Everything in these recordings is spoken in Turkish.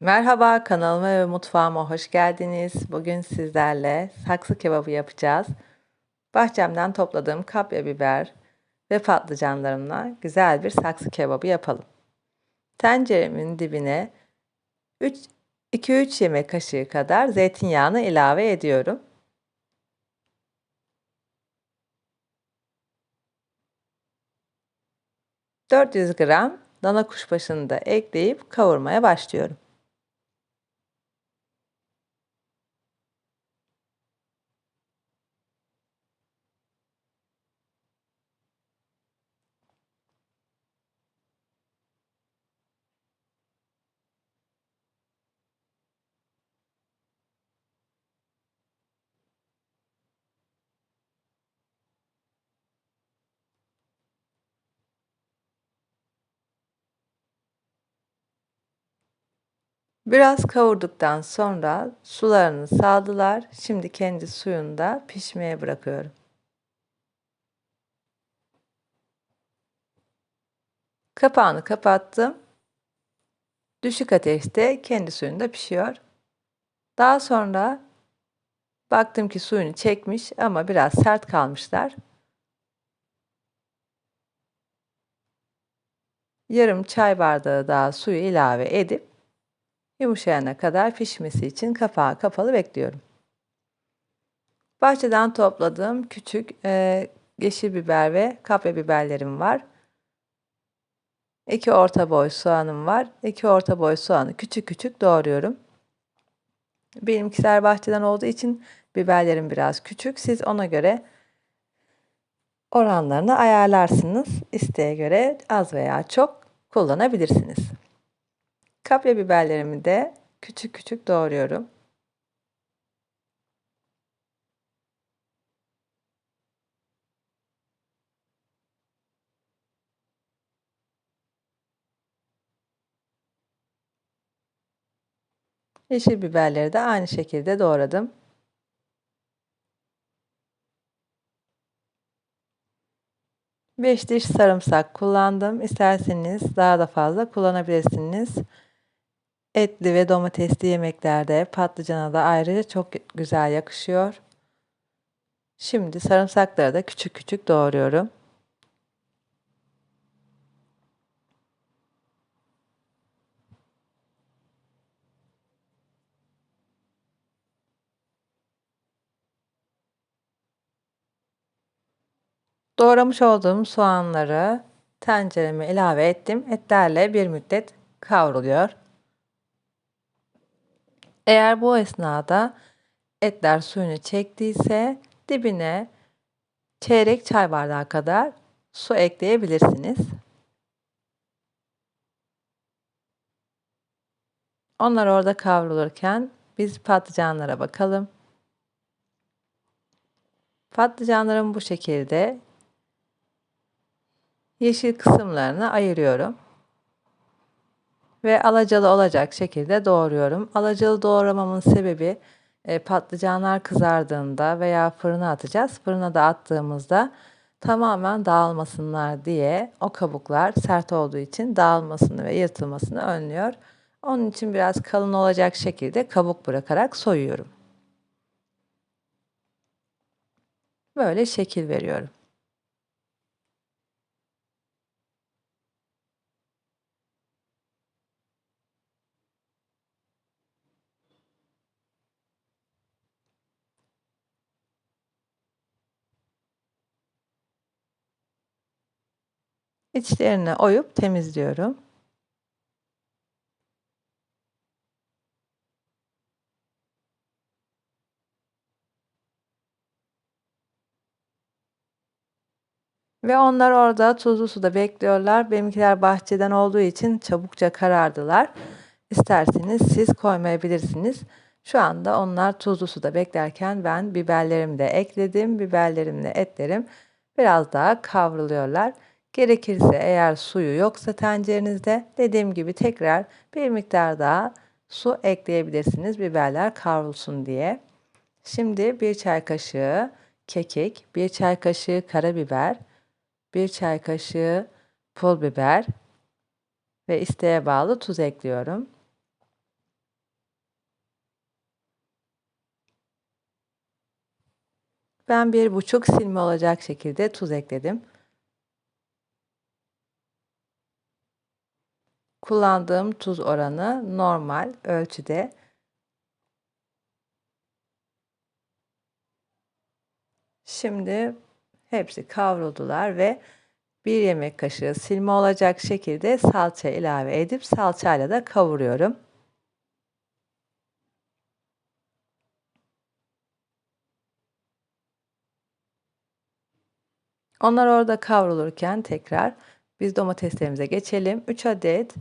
Merhaba, kanalıma ve mutfağıma hoş geldiniz. Bugün sizlerle saksı kebabı yapacağız. Bahçemden topladığım kapya biber ve patlıcanlarımla güzel bir saksı kebabı yapalım. Tenceremin dibine 2-3 yemek kaşığı kadar zeytinyağını ilave ediyorum. ...400 gram dana kuşbaşını da ekleyip kavurmaya başlıyorum. Biraz kavurduktan sonra sularını saldılar. Şimdi kendi suyunda pişmeye bırakıyorum. Kapağını kapattım. Düşük ateşte kendi suyunda pişiyor. Daha sonra baktım ki suyunu çekmiş ama biraz sert kalmışlar. Yarım çay bardağı daha suyu ilave edip yumuşayana kadar pişmesi için kapağı kapalı bekliyorum. Bahçeden topladığım küçük e, yeşil biber ve kapya biberlerim var. 2 orta boy soğanım var. 2 orta boy soğanı küçük küçük doğruyorum. Benimkiler bahçeden olduğu için biberlerim biraz küçük. Siz ona göre oranlarını ayarlarsınız. İsteğe göre az veya çok kullanabilirsiniz. Kapya biberlerimi de küçük küçük doğruyorum. Yeşil biberleri de aynı şekilde doğradım. Beş diş sarımsak kullandım. İsterseniz daha da fazla kullanabilirsiniz. Etli ve domatesli yemeklerde patlıcana da ayrıca çok güzel yakışıyor. Şimdi sarımsakları da küçük küçük doğruyorum. Doğramış olduğum soğanları tencereme ilave ettim. Etlerle bir müddet kavruluyor. Eğer bu esnada etler suyunu çektiyse dibine çeyrek çay bardağı kadar su ekleyebilirsiniz. Onlar orada kavrulurken biz patlıcanlara bakalım. Patlıcanlarım bu şekilde yeşil kısımlarını ayırıyorum ve alacalı olacak şekilde doğruyorum. Alacalı doğramamın sebebi e, patlıcanlar kızardığında veya fırına atacağız. Fırına da attığımızda tamamen dağılmasınlar diye o kabuklar sert olduğu için dağılmasını ve yırtılmasını önlüyor. Onun için biraz kalın olacak şekilde kabuk bırakarak soyuyorum. Böyle şekil veriyorum. İçlerini oyup temizliyorum. Ve onlar orada tuzlu suda bekliyorlar. Benimkiler bahçeden olduğu için çabukça karardılar. İsterseniz siz koymayabilirsiniz. Şu anda onlar tuzlu suda beklerken ben biberlerimi de ekledim. Biberlerimle etlerim biraz daha kavruluyorlar. Gerekirse eğer suyu yoksa tencerenizde dediğim gibi tekrar bir miktar daha su ekleyebilirsiniz biberler kavrulsun diye. Şimdi bir çay kaşığı kekik, bir çay kaşığı karabiber, bir çay kaşığı pul biber ve isteğe bağlı tuz ekliyorum. Ben bir buçuk silme olacak şekilde tuz ekledim. Kullandığım tuz oranı normal ölçüde. Şimdi hepsi kavruldular ve bir yemek kaşığı silme olacak şekilde salça ilave edip salçayla da kavuruyorum. Onlar orada kavrulurken tekrar biz domateslerimize geçelim. 3 adet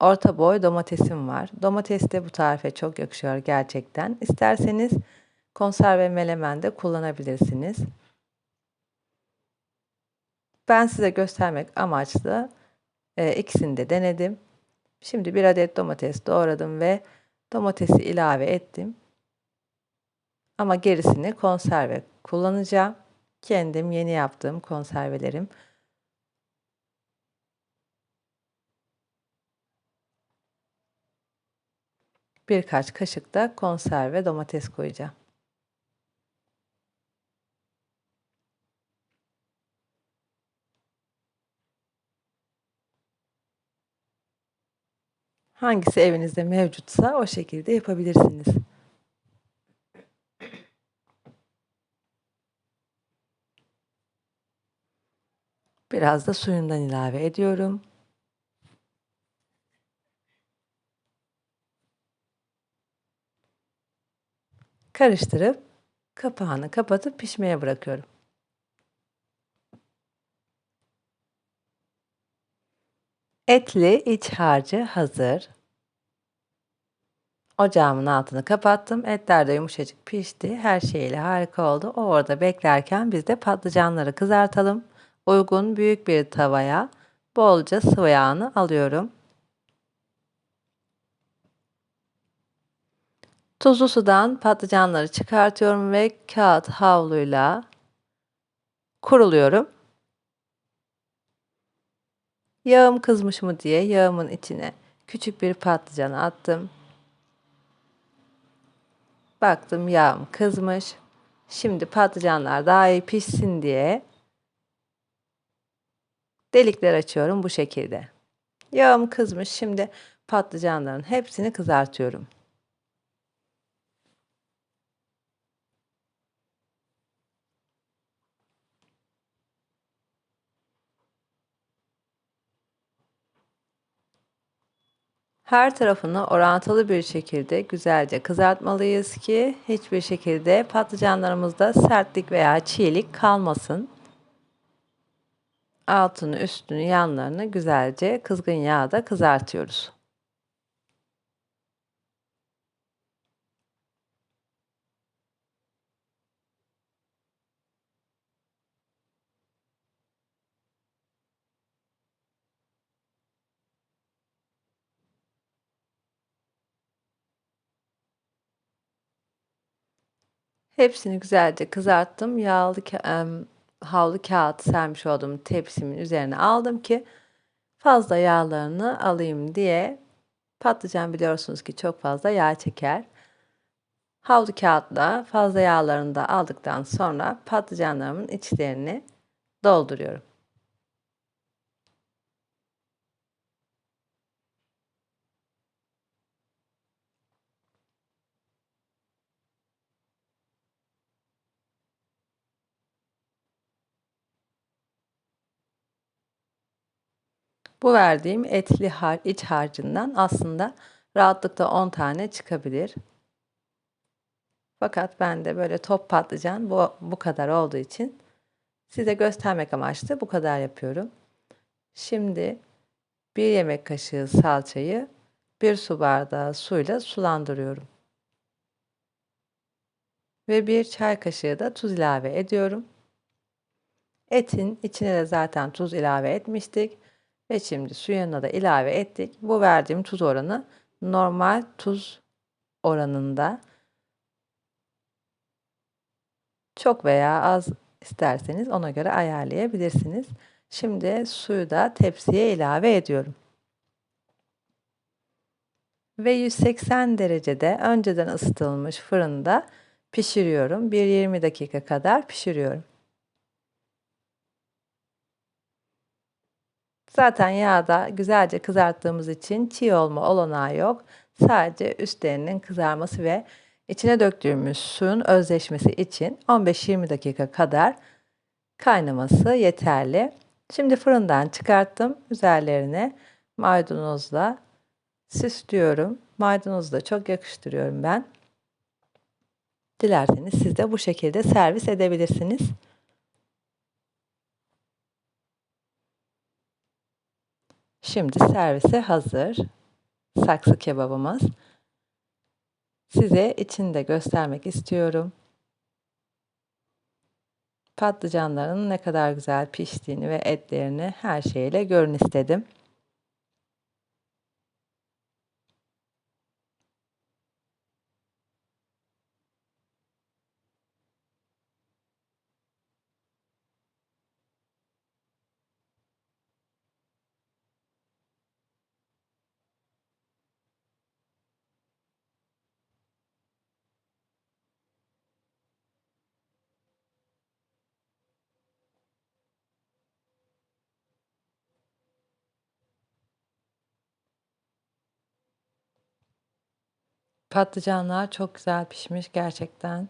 orta boy domatesim var. Domates de bu tarife çok yakışıyor gerçekten. İsterseniz konserve melemen de kullanabilirsiniz. Ben size göstermek amaçlı e, ikisini de denedim. Şimdi bir adet domates doğradım ve domatesi ilave ettim. Ama gerisini konserve kullanacağım. Kendim yeni yaptığım konservelerim. Birkaç kaşık da konserve domates koyacağım. Hangisi evinizde mevcutsa o şekilde yapabilirsiniz. Biraz da suyundan ilave ediyorum. Karıştırıp kapağını kapatıp pişmeye bırakıyorum. Etli iç harcı hazır. Ocağımın altını kapattım. Etler de yumuşacık pişti. Her şeyle harika oldu. O orada beklerken biz de patlıcanları kızartalım. Uygun büyük bir tavaya bolca sıvı yağını alıyorum. Tuzlu sudan patlıcanları çıkartıyorum ve kağıt havluyla kuruluyorum. Yağım kızmış mı diye yağımın içine küçük bir patlıcan attım. Baktım yağım kızmış. Şimdi patlıcanlar daha iyi pişsin diye delikler açıyorum bu şekilde. Yağım kızmış. Şimdi patlıcanların hepsini kızartıyorum. Her tarafını orantılı bir şekilde güzelce kızartmalıyız ki hiçbir şekilde patlıcanlarımızda sertlik veya çiğlik kalmasın. Altını, üstünü, yanlarını güzelce kızgın yağda kızartıyoruz. Hepsini güzelce kızarttım. Yağlı havlu kağıt sermiş olduğum tepsimin üzerine aldım ki fazla yağlarını alayım diye. Patlıcan biliyorsunuz ki çok fazla yağ çeker. Havlu kağıtla fazla yağlarını da aldıktan sonra patlıcanlarımın içlerini dolduruyorum. Bu verdiğim etli har iç harcından aslında rahatlıkla 10 tane çıkabilir. Fakat ben de böyle top patlıcan bu, bu kadar olduğu için size göstermek amaçlı bu kadar yapıyorum. Şimdi bir yemek kaşığı salçayı bir su bardağı suyla sulandırıyorum. Ve bir çay kaşığı da tuz ilave ediyorum. Etin içine de zaten tuz ilave etmiştik. Ve şimdi suyuna da ilave ettik. Bu verdiğim tuz oranı normal tuz oranında. Çok veya az isterseniz ona göre ayarlayabilirsiniz. Şimdi suyu da tepsiye ilave ediyorum. Ve 180 derecede önceden ısıtılmış fırında pişiriyorum. Bir 20 dakika kadar pişiriyorum. Zaten yağda güzelce kızarttığımız için çiğ olma olanağı yok. Sadece üstlerinin kızarması ve içine döktüğümüz suyun özleşmesi için 15-20 dakika kadar kaynaması yeterli. Şimdi fırından çıkarttım. Üzerlerine maydanozla süslüyorum. Maydanozu da çok yakıştırıyorum ben. Dilerseniz siz de bu şekilde servis edebilirsiniz. Şimdi servise hazır. Saksı kebabımız. Size içini de göstermek istiyorum. Patlıcanların ne kadar güzel piştiğini ve etlerini her şeyle görün istedim. Patlıcanlar çok güzel pişmiş gerçekten.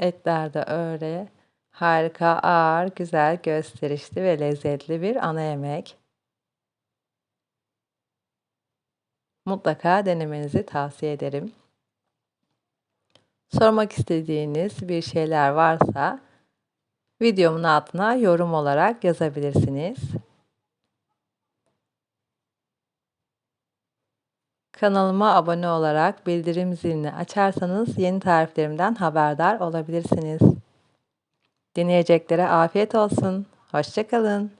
Etler de öyle. Harika, ağır, güzel, gösterişli ve lezzetli bir ana yemek. Mutlaka denemenizi tavsiye ederim. Sormak istediğiniz bir şeyler varsa videomun altına yorum olarak yazabilirsiniz. Kanalıma abone olarak bildirim zilini açarsanız yeni tariflerimden haberdar olabilirsiniz. Dinleyeceklere afiyet olsun. Hoşçakalın.